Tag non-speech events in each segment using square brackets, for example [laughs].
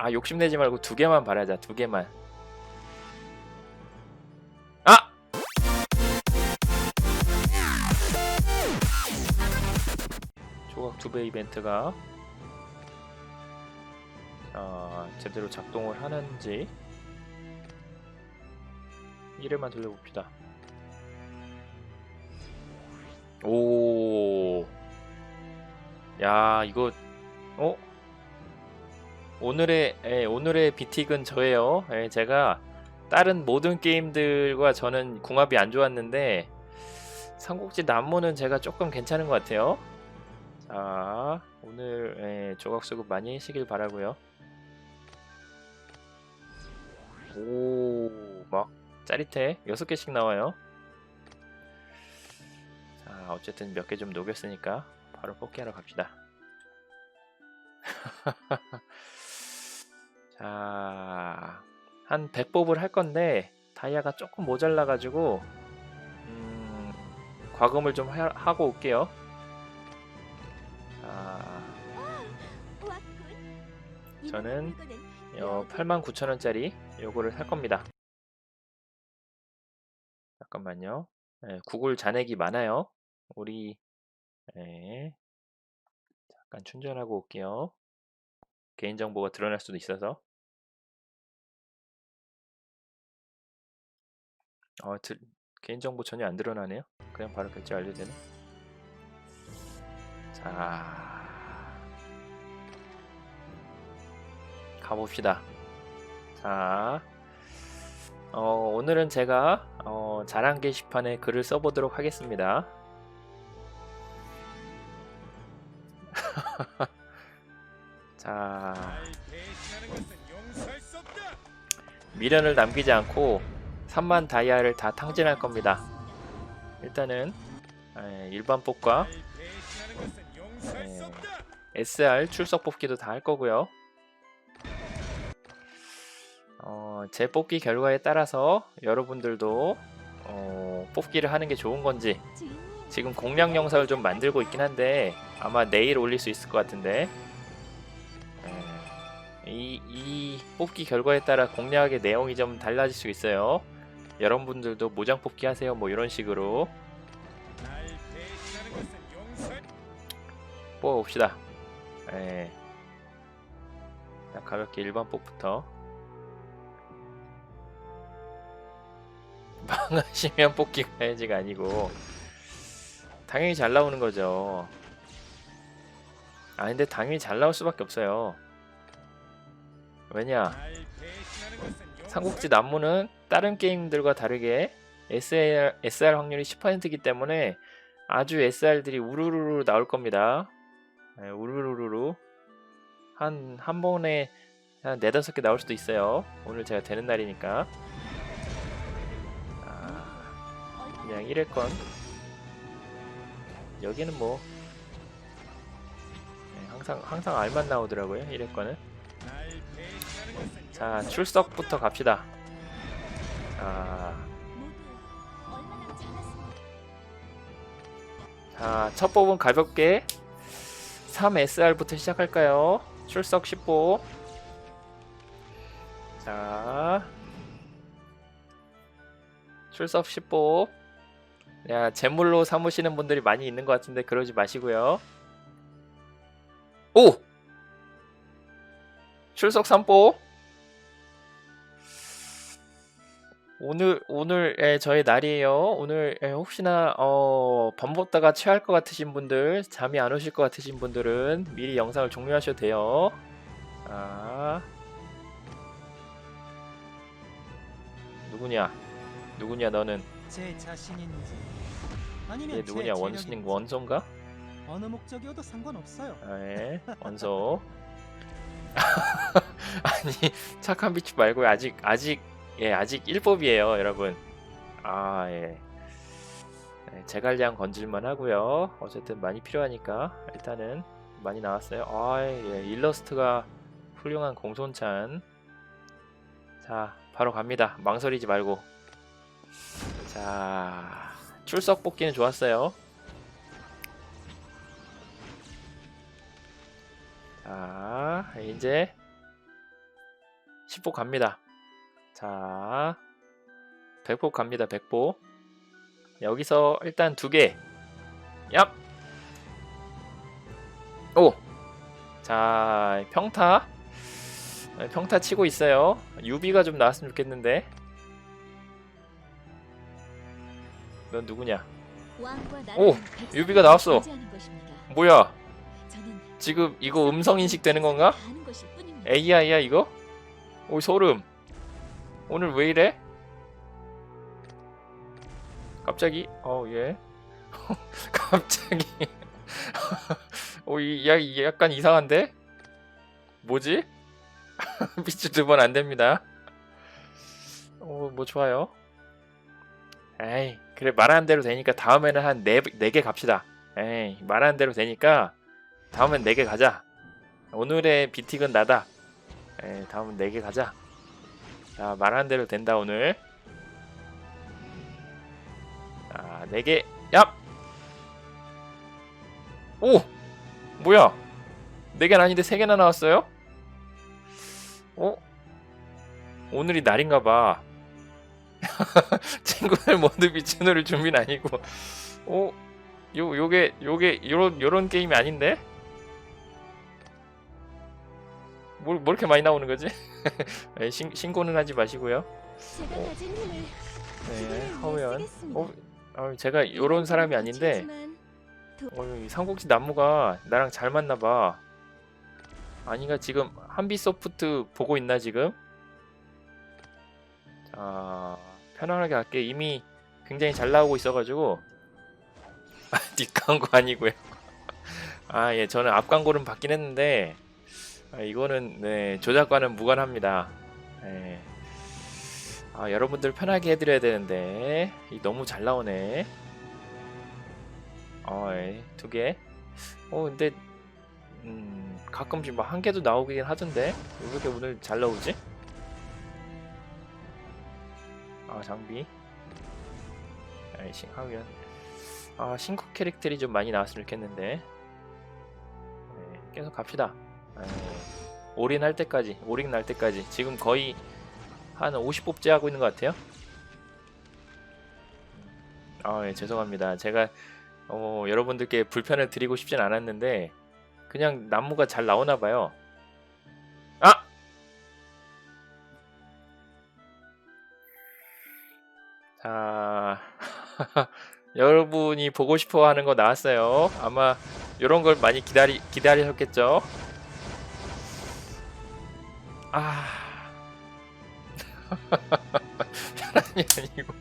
아 욕심내지 말고 두 개만 바라자 두 개만 아! 조각 두 배 이벤트가 자 제대로 작동을 하는지 1회만 돌려봅시다 오. 야, 이거 어? 오늘의 예, 오늘의 비틱은 저예요. 예, 제가 다른 모든 게임들과 저는 궁합이 안 좋았는데 삼국지 난모는 제가 조금 괜찮은 것 같아요. 자, 오늘 예, 조각 수급 많이 하시길 바라고요. 오, 막 짜릿해. 6개씩 나와요. 자, 어쨌든 몇 개 좀 녹였으니까 바로 뽑기하러 갑시다. [laughs] 자, 한 100뽑을 할 건데 다이아가 조금 모자라 가지고 음, 과금을 좀 하, 하고 올게요. 자, 저는 어, 89,000원짜리 요거를 살 겁니다. 잠깐만요. 네, 구글 잔액이 많아요. 우리 네. 잠깐 충전하고 올게요. 개인정보가 드러날 수도 있어서. 어, 드, 개인정보 전혀 안 드러나네요. 그냥 바로 결제 완료되네. 자, 가봅시다. 자, 어, 오늘은 제가 어, 자랑 게시판에 글을 써보도록 하겠습니다. [laughs] 자, 미련을 남기지 않고 3만 다이아를 다 탕진할 겁니다. 일단은 에, 일반 뽑과 에, SR 출석 뽑기도 다 할 거고요. 어, 제 뽑기 결과에 따라서 여러분들도 어, 뽑기를 하는 게 좋은 건지 지금 공략 영상을 좀 만들고 있긴 한데 아마 내일 올릴 수 있을 것 같은데 에, 이, 이 뽑기 결과에 따라 공략의 내용이 좀 달라질 수 있어요. 여러분들도 모장 뽑기 하세요. 뭐 이런 식으로 뽑아봅시다. 예. 자, 가볍게 일반 뽑부터 [laughs] 망하시면 뽑기 가야지가 아니고 당연히 잘 나오는 거죠. 아 근데 당연히 잘 나올 수밖에 없어요. 왜냐? 삼국지 난무는 다른 게임들과 다르게 SR, SR 확률이 10%이기 때문에 아주 SR들이 우르르르 나올 겁니다. 네, 우르르르 한, 한 번에 한 네다섯 개 나올 수도 있어요. 오늘 제가 되는 날이니까. 아, 그냥 1회권. 여기는 뭐, 네, 항상, 항상 알만 나오더라고요. 1회권은. 자, 출석부터 갑시다. 자, 자, 첫 뽑은 가볍게 3SR부터 시작할까요? 출석 10보. 자, 출석 10보. 야, 재물로 삼으시는 분들이 많이 있는 것 같은데 그러지 마시고요. 오! 출석 3보. 오늘 오늘 예, 저의 날이에요. 오늘 예, 혹시나 어, 밥 먹다가 취할 것 같으신 분들, 잠이 안 오실 것 같으신 분들은 미리 영상을 종료하셔도 돼요. 아, 누구냐? 누구냐 너는? 제 자신인지 아니면 얘제 누구냐? 재력인지 원신인 원소인가? 어느 목적이어도 상관없어요. 아, 예, 원소. [laughs] 아니 착한 비치 말고 아직 아직 예 아직 1법이에요 여러분. 아 예. 네, 제갈량 건질만 하고요. 어쨌든 많이 필요하니까 일단은 많이 나왔어요. 아 예, 일러스트가 훌륭한 공손찬. 자 바로 갑니다. 망설이지 말고. 자 출석 뽑기는 좋았어요. 자, 이제 10보 갑니다. 자, 100보 갑니다. 100보. 여기서 일단 두 개. 얍. 오. 자, 평타. 네, 평타 치고 있어요. 유비가 좀 나왔으면 좋겠는데. 넌 누구냐? 오! 유비가 나왔어. 뭐야? 지금 이거 음성 인식 되는 건가? AI야 이거? 오 소름. 오늘 왜 이래? 갑자기? [laughs] [laughs] 어 예. 갑자기. 오이 야, 이 약간 이상한데? 뭐지? [laughs] 빛이 두번 안 됩니다. 오 뭐 좋아요. 에이 그래 말하는 대로 되니까 다음에는 한 네네 개 갑시다. 에이 말하는 대로 되니까 다음엔 네 개 가자. 오늘의 비틱은 나다. 에, 다음은 4개 가자. 자, 말하는 대로 된다, 오늘. 자, 4개. 얍! 오! 뭐야? 4개는 아닌데 3개나 나왔어요? 어? 오늘이 날인가 봐. [laughs] 친구들 모두 미친노를 준비는 아니고. 어? 요, 요게, 요게, 요런, 요런 게임이 아닌데? 뭘, 뭐 이렇게 많이 나오는 거지? 에, [laughs] 신, 신고는 하지 마시고요. 제가 어. 힘을 네, 하우연. 쓰겠습니다. 어, 어, 제가 요런 사람이 아닌데, 어, 이 삼국지 나무가 나랑 잘 맞나 봐. 아니가 지금 한비 소프트 보고 있나 지금? 자, 편안하게 할게. 이미 굉장히 잘 나오고 있어가지고. [laughs] 아, 뒷광고 아니고요. [laughs] 아, 예, 저는 앞광고는 받긴 했는데, 아, 이거는 네, 조작과는 무관합니다. 예. 아, 여러분들 편하게 해드려야 되는데, 이 너무 잘 나오네. 어, 예, 두 개. 어, 근데, 음, 가끔씩 막한 개도 나오긴 하던데? 왜 이렇게 오늘 잘 나오지? 아, 장비. 아이, 신, 하면. 아, 신규 캐릭터들이 좀 많이 나왔으면 좋겠는데. 네, 계속 갑시다. 네, 올인 할 때까지, 올인 날 때까지. 지금 거의 한 50뽑째 하고 있는 것 같아요. 아, 예, 죄송합니다. 제가 어, 여러분들께 불편을 드리고 싶진 않았는데 그냥 나무가 잘 나오나 봐요. 아! 자, [laughs] 여러분이 보고 싶어 하는 거 나왔어요. 아마 이런 걸 많이 기다리 기다리셨겠죠? 아, [laughs] 편안이 아니고.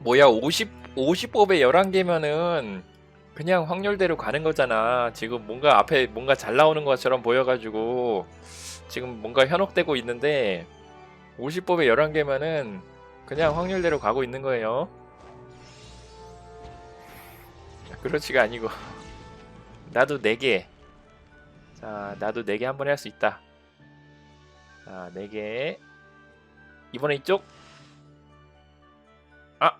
뭐야 50 50법에 11개면은 그냥 확률대로 가는 거잖아. 지금 뭔가 앞에 뭔가 잘 나오는 것처럼 보여가지고 지금 뭔가 현혹되고 있는데 50법에 11개면은 그냥 확률대로 가고 있는 거예요. 그렇지가 아니고 나도 4개 자 나도 4개 한 번에 할 수 있다. 자 4개 이번에 이쪽? 아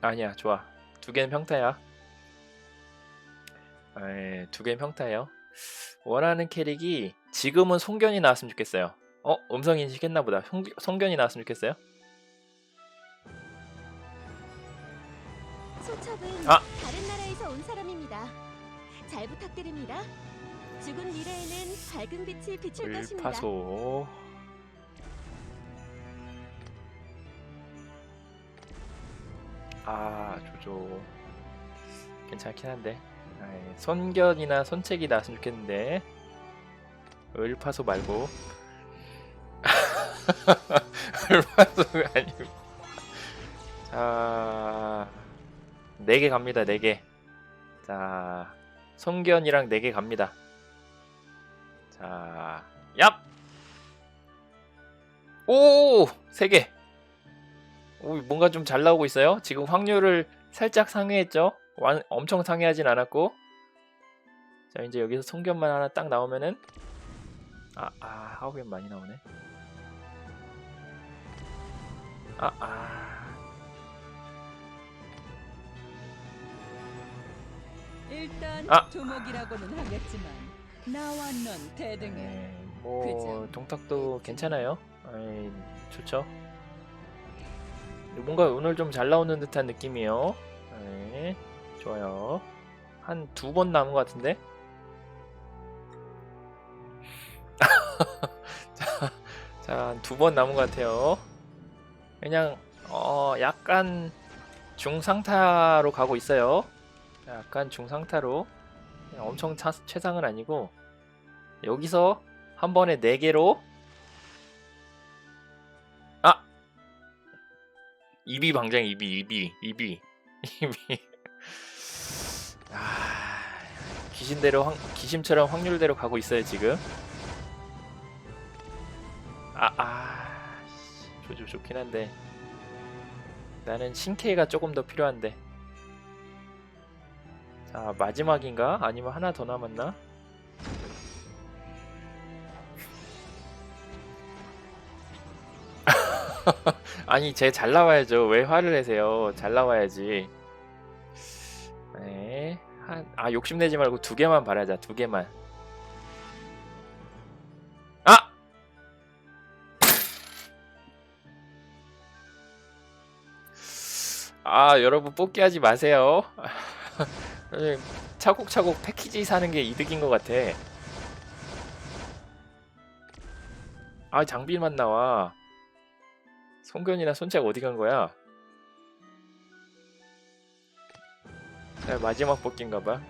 아니야 좋아. 두 개는 평타야. 에, 두 개는 평타예요. 원하는 캐릭이 지금은 송견이 나왔으면 좋겠어요. 어 음성 인식했나 보다. 송, 송견이 나왔으면 좋겠어요? 소첩은 아! 다른 나라에서 온 사람입니다. 잘 부탁드립니다. 죽은 미래에는 밝은 빛이 비출 것입니다. 을파소. 아 조조. 괜찮긴 한데. 아이, 손견이나 손책이 나왔으면 좋겠는데. 을파소 말고. [laughs] 을파소가 아니고. 자 4개 갑니다 4개. 자 손견이랑 4개 갑니다 자, 얍! 오! 세 개! 오, 뭔가 좀 잘 나오고 있어요. 지금 확률을 살짝 상회했죠? 완, 엄청 상회하진 않았고. 자, 이제 여기서 송견만 하나 딱 나오면은. 아, 아, 하우겐 많이 나오네. 아, 아. 일단 아. 두목이라고는 하겠지만 나와 넌 대등해. 네, 뭐 그죠. 동탁도 괜찮아요. 에이, 좋죠. 뭔가 오늘 좀 잘 나오는 듯한 느낌이에요. 네, 좋아요. 한 두 번 남은 것 같은데. [laughs] 자, 자, 두 번 남은 것 같아요. 그냥 어 약간 중상타로 가고 있어요. 약간 중상타로 엄청 차, 최상은 아니고 여기서 한 번에 네 개로? 아! 이비 방장 이비 이비 이비 이비. [laughs] 아 귀신대로 확, 귀신처럼 확률대로 가고 있어요 지금. 아아 조조 좋긴 한데. 나는 신케이가 조금 더 필요한데. 자 마지막인가? 아니면 하나 더 남았나 [laughs] 아니 쟤잘 나와야죠. 왜 화를 내세요? 잘 나와야지. 네. 한, 아 욕심내지 말고 두 개만 바라자 두 개만. 아! 아 여러분 뽑기 하지 마세요. [laughs] 차곡차곡 패키지 사는 게 이득인 것 같아. 아 장비만 나와 송견이나 손짝 어디 간 거야? 자, 마지막 뽑기인가 봐.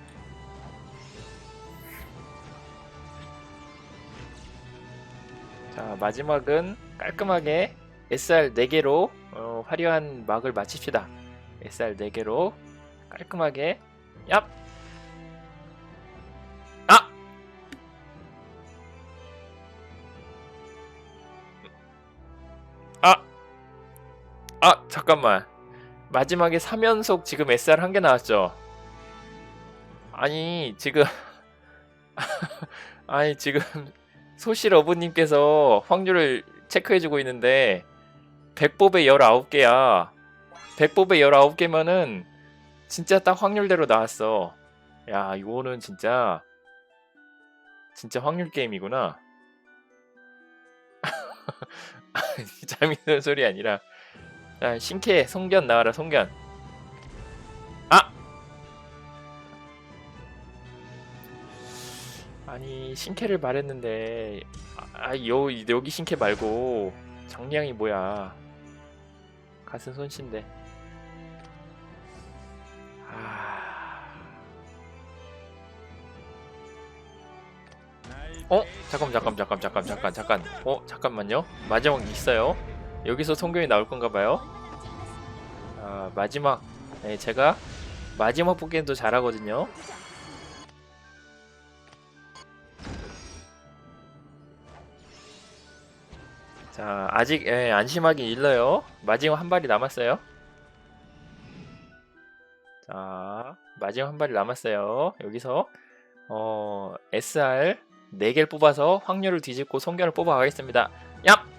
자, 마지막은 깔끔하게 SR 4개로 어, 화려한 막을 마칩시다. SR 4개로 깔끔하게 얍! 잠깐만. 마지막에 3연속 지금 SR 한 개 나왔죠? 아니 지금 [laughs] 아니 지금 소실 어부님께서 확률을 체크해주고 있는데 100법에 19개야. 100법에 19개면은 진짜 딱 확률대로 나왔어. 야 이거는 진짜 진짜 확률 게임이구나. [laughs] 재밌는 소리 아니라 자, 신캐 송견 나와라 송견 아! 아니 신캐를 말했는데 아, 요, 여기 신캐 말고 정량이 뭐야 가슴 손신데 아... 어? 잠깐 잠깐 잠깐 잠깐 잠깐 잠깐 어? 잠깐만요 마지막 있어요 여기서 송견이 나올 건가 봐요. 아, 마지막. 네, 제가 마지막 뽑기는 또 잘하거든요. 자 아직 예, 안심하기 일러요. 마지막 한 발이 남았어요. 자 마지막 한 발이 남았어요. 여기서 어 SR 4개를 뽑아서 확률을 뒤집고 송견을 뽑아가겠습니다. 얍!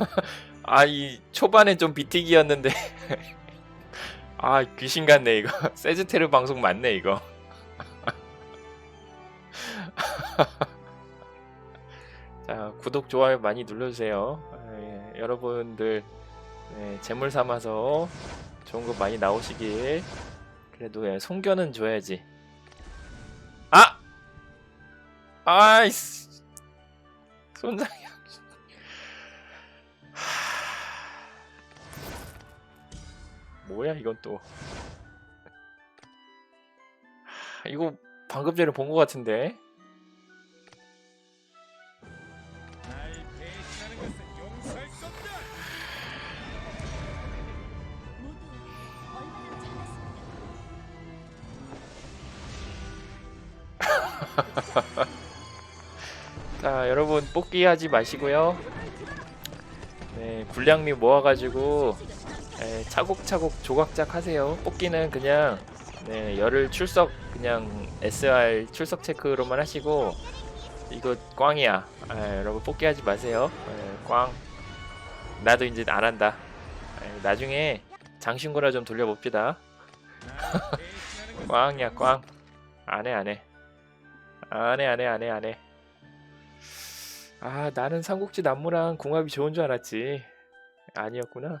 [laughs] 아, 이 초반에 좀 비티기였는데. [laughs] 아, 귀신 같네, 이거. [laughs] 세즈테르 방송 맞네, 이거. 자, 구독, 좋아요 많이 눌러주세요. 아, 예, 여러분들, 네, 재물 삼아서 좋은 거 많이 나오시길. 그래도, 예, 송견은 줘야지. 아! 아이씨. 손상이. 뭐야 이건 또 하, 이거 방금 전에 본 것 같은데. [laughs] 자 여러분 뽑기 하지 마시고요 네 불량미 모아가지고 네, 차곡차곡 조각작 하세요 뽑기는 그냥 네 열을 출석 그냥 SR 출석 체크로만 하시고 이거 꽝이야. 아, 여러분 뽑기하지 마세요. 예, 꽝. 나도 이제 안 한다. 예, 나중에 장신구나 좀 돌려봅시다. [laughs] 꽝이야 꽝. 안해 안해. 안해 안해 안해 안해. 아 나는 삼국지 난무랑 궁합이 좋은 줄 알았지. 아니었구나.